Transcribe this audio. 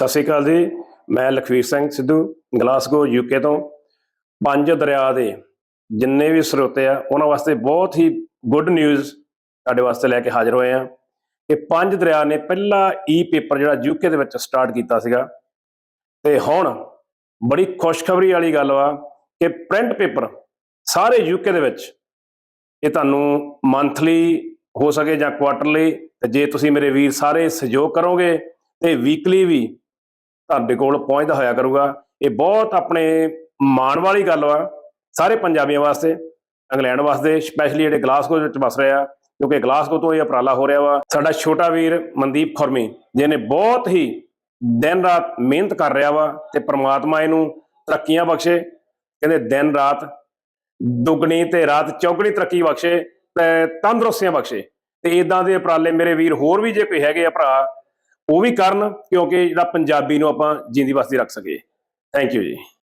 ਸਤਿ ਸ਼੍ਰੀ ਅਕਾਲ ਜੀ। ਮੈਂ ਲਖਵੀਰ ਸਿੰਘ ਸਿੱਧੂ, ਗਲਾਸਗੋ ਯੂਕੇ ਤੋਂ। ਪੰਜ ਦਰਿਆ ਦੇ ਜਿੰਨੇ ਵੀ ਸਰੋਤੇ ਆ, ਉਹਨਾਂ ਵਾਸਤੇ ਬਹੁਤ ਹੀ ਗੁੱਡ ਨਿਊਜ਼ ਤੁਹਾਡੇ ਵਾਸਤੇ ਲੈ ਕੇ ਹਾਜ਼ਰ ਹੋਏ ਆ। ਕਿ ਪੰਜ ਦਰਿਆ ਨੇ ਪਹਿਲਾ ਈ ਪੇਪਰ ਜਿਹੜਾ ਯੂਕੇ ਦੇ ਵਿੱਚ ਸਟਾਰਟ ਕੀਤਾ ਸੀਗਾ। ਤੇ ਹੁਣ ਬੜੀ ਖੁਸ਼ਖਬਰੀ ਵਾਲੀ ਗੱਲ ਵਾ ਕਿ ਪ੍ਰਿੰਟ ਪੇਪਰ ਸਾਰੇ ਯੂਕੇ ਦੇ ਵਿੱਚ ਇਹ ਤੁਹਾਨੂੰ ਮੰਥਲੀ ਹੋ ਸਕੇ ਜਾਂ ਕੁਆਟਰਲੀ ਤੇ ਜੇ ਤੁਸੀਂ ਮੇਰੇ ਵੀਰ ਸਾਰੇ ਸਹਿਯੋਗ ਕਰੋਗੇ, ਤੇ ਵੀਕਲੀ ਵੀ ਤੁਹਾਡੇ ਕੋਲ ਪਹੁੰਚਦਾ ਹੋਇਆ ਕਰੂਗਾ। ਇਹ ਬਹੁਤ ਆਪਣੇ ਮਾਣ ਵਾਲੀ ਗੱਲ ਵਾ ਸਾਰੇ ਪੰਜਾਬੀਆਂ ਵਾਸਤੇ। ਇੰਗਲੈਂਡ ਵਾਸਤੇ ਸਪੈਸ਼ਲੀ ਜਿਹੜੇ ਗਲਾਸਗੋ ਵਿੱਚ ਵਸ ਰਹੇ ਆ, ਕਿਉਂਕਿ ਗਲਾਸਗੋ ਤੋਂ ਇਹ ਉਪਰਾਲਾ ਹੋ ਰਿਹਾ ਵਾ। ਸਾਡਾ ਛੋਟਾ ਵੀਰ ਮਨਦੀਪ ਖੁਰਮੀ, ਜਿਹਨੇ ਬਹੁਤ ਹੀ ਦਿਨ ਰਾਤ ਮਿਹਨਤ ਕਰ ਰਿਹਾ ਵਾ ਤੇ ਪ੍ਰਮਾਤਮਾ ਇਹਨੂੰ ਤਰੱਕੀਆਂ ਬਖਸ਼ੇ। ਕਹਿੰਦੇ ਦਿਨ ਰਾਤ ਦੁੱਗਣੀ ਤੇ ਰਾਤ ਚੌਗਣੀ ਤਰੱਕੀ ਬਖਸ਼ੇ ਤੇ ਤੰਦਰੁਸਤੀਆਂ ਬਖਸ਼ੇ। ਤੇ ਇਦਾਂ ਦੇ ਉਪਰਾਲੇ ਮੇਰੇ ਵੀਰ ਹੋਰ ਵੀ ਜੇ ਕੋਈ ਹੈਗੇ ਆ ਭਰਾ ਉਹ ਵੀ ਕਰਨ ਕਿਉਂਕਿ ਜਿਹੜਾ ਪੰਜਾਬੀ ਨੂੰ ਆਪਾਂ ਜਿੰਦੀ ਵਸਦੀ ਰੱਖ ਸਕੀਏ। ਥੈਂਕ ਯੂ ਜੀ।